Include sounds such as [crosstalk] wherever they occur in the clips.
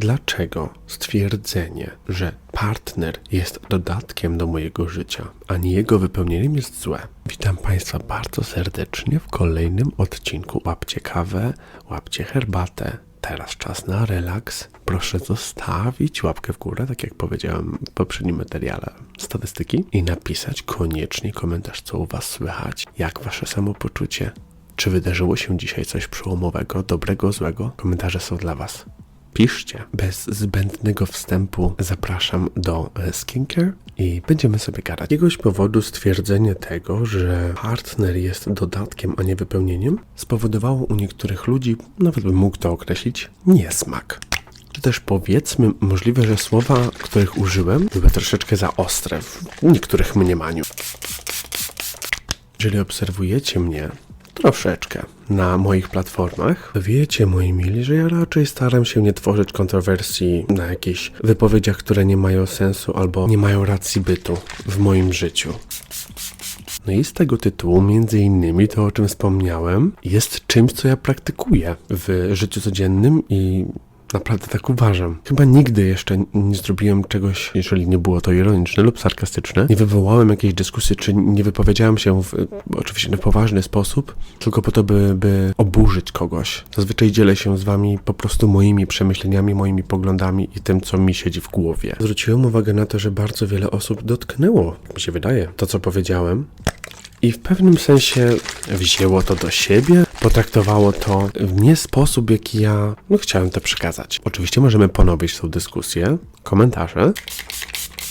Dlaczego stwierdzenie, że partner jest dodatkiem do mojego życia, a nie jego wypełnieniem jest złe? Witam Państwa bardzo serdecznie w kolejnym odcinku. Łapcie kawę, łapcie herbatę. Teraz czas na relaks. Proszę zostawić łapkę w górę, tak jak powiedziałem w poprzednim materiale statystyki i napisać koniecznie komentarz, co u Was słychać, jak Wasze samopoczucie, czy wydarzyło się dzisiaj coś przełomowego, dobrego, złego? Komentarze są dla Was. Piszcie. Bez zbędnego wstępu zapraszam do e, skincare i będziemy sobie gadać. Jakiegoś powodu stwierdzenie tego, że partner jest dodatkiem, a nie wypełnieniem, spowodowało u niektórych ludzi, nawet bym mógł to określić, niesmak. Czy też powiedzmy, możliwe, że słowa, których użyłem, były troszeczkę za ostre w niektórych mniemaniu. Jeżeli obserwujecie mnie troszeczkę na moich platformach, wiecie, moi mili, że ja raczej staram się nie tworzyć kontrowersji na jakichś wypowiedziach, które nie mają sensu albo nie mają racji bytu w moim życiu. No i z tego tytułu, między innymi, to o czym wspomniałem, jest czymś, co ja praktykuję w życiu codziennym i Naprawdę tak uważam. Chyba nigdy jeszcze nie zrobiłem czegoś, jeżeli nie było to ironiczne lub sarkastyczne. Nie wywołałem jakiejś dyskusji, czy nie wypowiedziałem się w oczywiście w poważny sposób, tylko po to, by, by oburzyć kogoś. Zazwyczaj dzielę się z wami po prostu moimi przemyśleniami, moimi poglądami i tym, co mi siedzi w głowie. Zwróciłem uwagę na to, że bardzo wiele osób dotknęło, mi się wydaje, to, co powiedziałem. I w pewnym sensie wzięło to do siebie, potraktowało to w nie sposób, jaki ja no, chciałem to przekazać. Oczywiście możemy ponowić tą dyskusję, komentarze.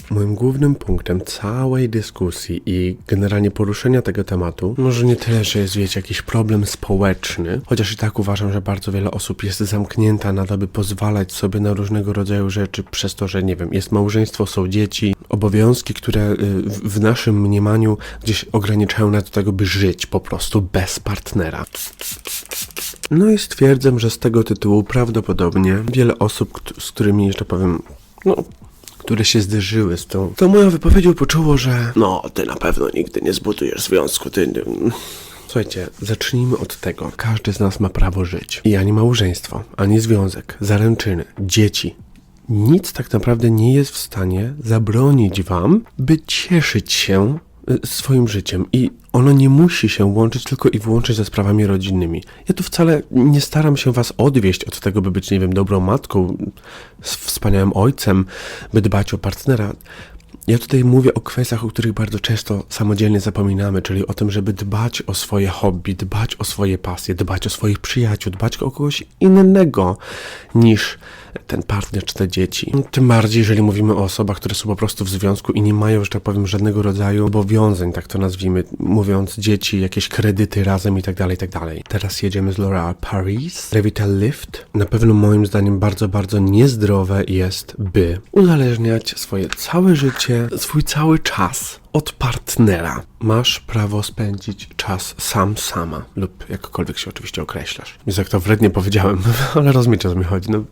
Moim głównym punktem całej dyskusji i generalnie poruszenia tego tematu, może nie tyle, że jest, wiecie, jakiś problem społeczny, chociaż i tak uważam, że bardzo wiele osób jest zamknięta na to, by pozwalać sobie na różnego rodzaju rzeczy przez to, że nie wiem, jest małżeństwo, są dzieci, obowiązki, które y, w naszym mniemaniu gdzieś ograniczają nas do tego, by żyć po prostu bez partnera. No i stwierdzam, że z tego tytułu prawdopodobnie wiele osób, z którymi, że tak powiem, no, które się zderzyły z tą, tą moją wypowiedzią, poczuło, że no, ty na pewno nigdy nie zbudujesz związku, ty... Słuchajcie, zacznijmy od tego. Każdy z nas ma prawo żyć. I ani małżeństwo, ani związek, zaręczyny, dzieci. Nic tak naprawdę nie jest w stanie zabronić wam, by cieszyć się swoim życiem i ono nie musi się łączyć tylko i wyłącznie ze sprawami rodzinnymi. Ja tu wcale nie staram się was odwieść od tego, by być, nie wiem, dobrą matką, wspaniałym ojcem, by dbać o partnera. Ja tutaj mówię o kwestiach, o których bardzo często samodzielnie zapominamy, czyli o tym, żeby dbać o swoje hobby, dbać o swoje pasje, dbać o swoich przyjaciół, dbać o kogoś innego niż ten partner czy te dzieci. Tym bardziej, jeżeli mówimy o osobach, które są po prostu w związku i nie mają, że tak powiem, żadnego rodzaju obowiązań, tak to nazwijmy, mówiąc dzieci, jakieś kredyty razem i tak dalej, i tak dalej. Teraz jedziemy z L'Oréal Paris. Revital Lift. Na pewno moim zdaniem bardzo, bardzo niezdrowe jest, by uzależniać swoje całe życie, swój cały czas od partnera. Masz prawo spędzić czas sam, sama lub jakkolwiek się oczywiście określasz. Jest jak to wrednie powiedziałem, [laughs] ale rozumiecie o co mi chodzi. No,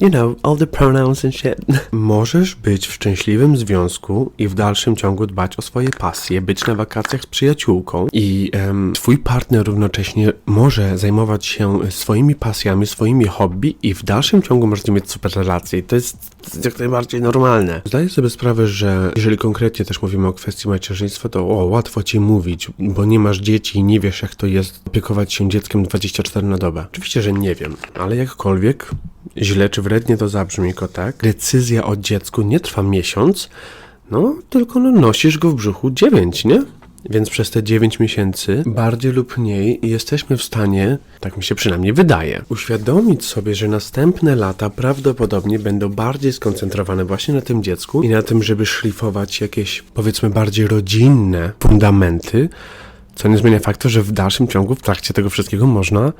You know, all the pronouns and shit. [laughs] Możesz być w szczęśliwym związku i w dalszym ciągu dbać o swoje pasje, być na wakacjach z przyjaciółką i twój partner równocześnie może zajmować się swoimi pasjami, swoimi hobby i w dalszym ciągu możecie mieć super relacje to jest jak najbardziej normalne. Zdaję sobie sprawę, że jeżeli konkretnie też mówimy o kwestii macierzyństwa, to o, łatwo ci mówić, bo nie masz dzieci i nie wiesz jak to jest opiekować się dzieckiem 24 na dobę. Oczywiście, że nie wiem, ale jakkolwiek źle czy wrednie to zabrzmi, kotek, decyzja o dziecku nie trwa miesiąc, no tylko no, nosisz go w brzuchu 9, nie? Więc przez te 9 miesięcy, bardziej lub mniej, jesteśmy w stanie, tak mi się przynajmniej wydaje, uświadomić sobie, że następne lata prawdopodobnie będą bardziej skoncentrowane właśnie na tym dziecku i na tym, żeby szlifować jakieś, powiedzmy, bardziej rodzinne fundamenty, co nie zmienia faktu, że w dalszym ciągu, w trakcie tego wszystkiego można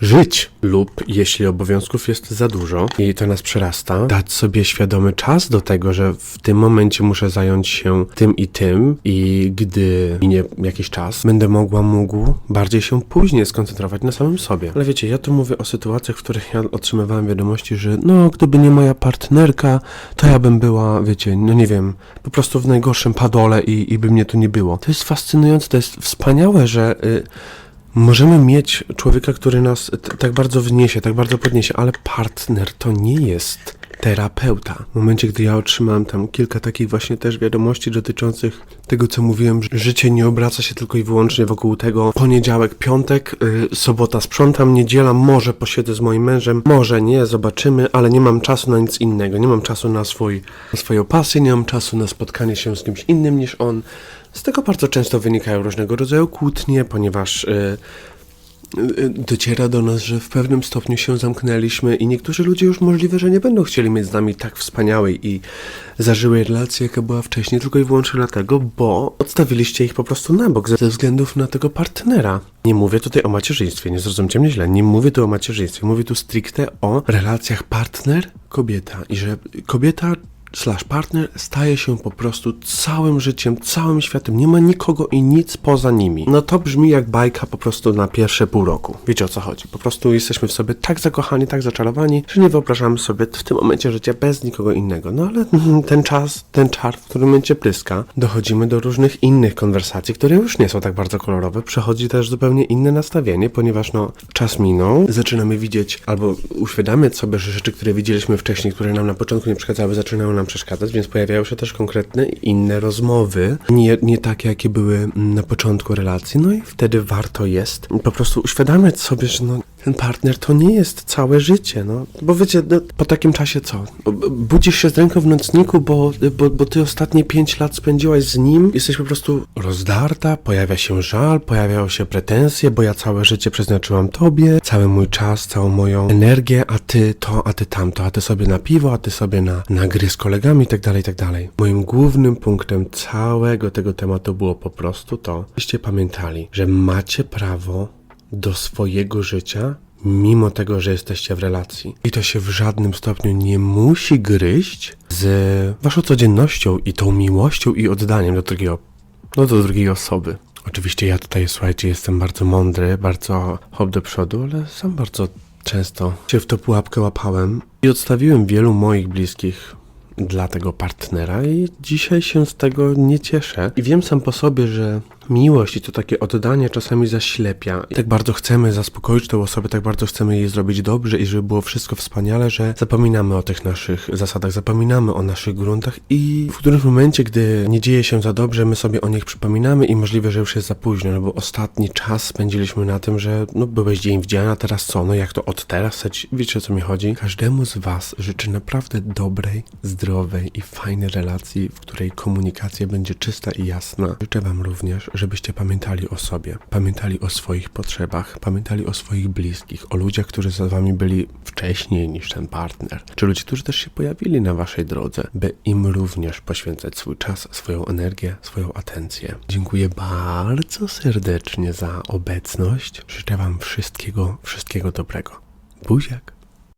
żyć lub jeśli obowiązków jest za dużo i to nas przerasta, dać sobie świadomy czas do tego, że w tym momencie muszę zająć się tym i tym i gdy minie jakiś czas, będę mogła, mógł bardziej się później skoncentrować na samym sobie. Ale wiecie, ja tu mówię o sytuacjach, w których ja otrzymywałem wiadomości, że no, gdyby nie moja partnerka, to ja bym była, wiecie, no nie wiem, po prostu w najgorszym padole i, i by mnie tu nie było. To jest fascynujące, to jest wspaniałe, że... Y, Możemy mieć człowieka, który nas tak bardzo wniesie, tak bardzo podniesie, ale partner to nie jest terapeuta. W momencie, gdy ja otrzymałem tam kilka takich właśnie też wiadomości dotyczących tego, co mówiłem, że życie nie obraca się tylko i wyłącznie wokół tego poniedziałek, piątek, yy, sobota sprzątam, niedziela może posiedzę z moim mężem, może nie, zobaczymy, ale nie mam czasu na nic innego, nie mam czasu na, swój, na swoją pasję, nie mam czasu na spotkanie się z kimś innym niż on. Z tego bardzo często wynikają różnego rodzaju kłótnie, ponieważ yy, y, dociera do nas, że w pewnym stopniu się zamknęliśmy i niektórzy ludzie już możliwe, że nie będą chcieli mieć z nami tak wspaniałej i zażyłej relacji, jaka była wcześniej, tylko i wyłącznie dlatego, bo odstawiliście ich po prostu na bok ze względów na tego partnera. Nie mówię tutaj o macierzyństwie, nie zrozumcie mnie źle, nie mówię tu o macierzyństwie, mówię tu stricte o relacjach partner-kobieta i że kobieta slash partner staje się po prostu całym życiem, całym światem. Nie ma nikogo i nic poza nimi. No to brzmi jak bajka po prostu na pierwsze pół roku. Wiecie o co chodzi. Po prostu jesteśmy w sobie tak zakochani, tak zaczarowani, że nie wyobrażamy sobie w tym momencie życia bez nikogo innego. No ale [laughs] ten czas, ten czar, w którym będzie pryska, dochodzimy do różnych innych konwersacji, które już nie są tak bardzo kolorowe. Przechodzi też zupełnie inne nastawienie, ponieważ no czas minął, zaczynamy widzieć albo uświadamiać sobie, że rzeczy, które widzieliśmy wcześniej, które nam na początku nie przeszkadzały, zaczynają nam przeszkadzać, więc pojawiają się też konkretne inne rozmowy, nie, nie takie, jakie były na początku relacji, no i wtedy warto jest po prostu uświadamiać sobie, że no, ten partner to nie jest całe życie, no, bo wiecie, no, po takim czasie co? Budzisz się z ręką w nocniku, bo, bo, bo ty ostatnie pięć lat spędziłaś z nim, jesteś po prostu rozdarta, pojawia się żal, pojawiają się pretensje, bo ja całe życie przeznaczyłam tobie, cały mój czas, całą moją energię, a ty to, a ty tamto, a ty sobie na piwo, a ty sobie na, na gry z kolegami i tak dalej, tak dalej. Moim głównym punktem całego tego tematu było po prostu to, żebyście pamiętali, że macie prawo do swojego życia, mimo tego, że jesteście w relacji. I to się w żadnym stopniu nie musi gryźć z waszą codziennością i tą miłością i oddaniem do drugiego, no do drugiej osoby. Oczywiście ja tutaj, słuchajcie, jestem bardzo mądry, bardzo hop do przodu, ale sam bardzo często się w tą pułapkę łapałem i odstawiłem wielu moich bliskich dla tego partnera i dzisiaj się z tego nie cieszę. I wiem sam po sobie, że miłość i to takie oddanie czasami zaślepia. I tak bardzo chcemy zaspokoić tę osobę, tak bardzo chcemy jej zrobić dobrze i żeby było wszystko wspaniale, że zapominamy o tych naszych zasadach, zapominamy o naszych gruntach i w którymś momencie, gdy nie dzieje się za dobrze, my sobie o nich przypominamy i możliwe, że już jest za późno, no bo ostatni czas spędziliśmy na tym, że no byłeś dzień w dzień, a teraz co? No jak to od teraz? Wiecie o co mi chodzi? Każdemu z was życzę naprawdę dobrej, zdrowej i fajnej relacji, w której komunikacja będzie czysta i jasna. Życzę wam również, żebyście pamiętali o sobie, pamiętali o swoich potrzebach, pamiętali o swoich bliskich, o ludziach, którzy za wami byli wcześniej niż ten partner, czy ludzie, którzy też się pojawili na waszej drodze, by im również poświęcać swój czas, swoją energię, swoją atencję. Dziękuję bardzo serdecznie za obecność. Życzę wam wszystkiego, wszystkiego dobrego. Buziak.